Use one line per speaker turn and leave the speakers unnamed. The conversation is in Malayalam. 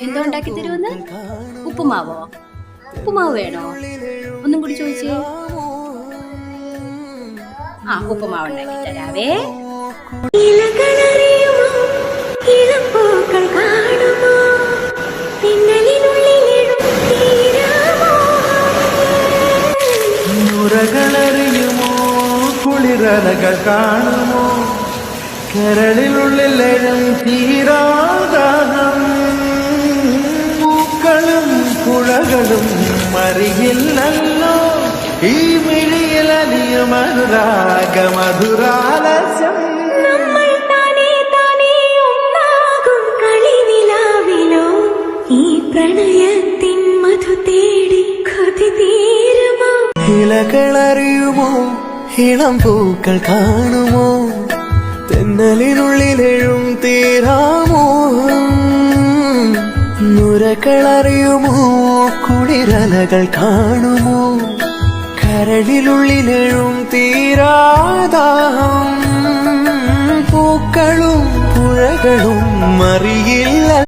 എന്തോ ഉണ്ടാക്കി തരുമെന്ന്? ഉപ്പുമാവോ? ഉപ്പുമാവ് വേണോ? ഒന്നും കൂടി ചോദിച്ചേ. ആ ഉപ്പുമാവ് ഉണ്ടാക്കി തരാവേ.
നുരകളറിയുമോ കുളിരലകൾ കാണുമോ? കരളിനുള്ളിലും തീരാദാഹം പൂക്കളും പുഴകളും മറിയില്ലല്ലോ. ഈ മിഴിയിലലിയും അനുരാഗ മധുരാലസ്യം
പ്രണയത്തിൻ മധു തേടി കൊതി തീരുമോ?
ഇലകളറിയുമോ? ഇളം പൂക്കൾ കാണുമോ? തെന്നലിനുള്ളിലെഴും തീരാമോഹം. നുരകളറിയുമോ കുളിരലകൾ കാണുമോ? കരളിലുള്ളിലെഴും തീരാദാഹം. പൂക്കളും പുഴകളും മറിയിൽ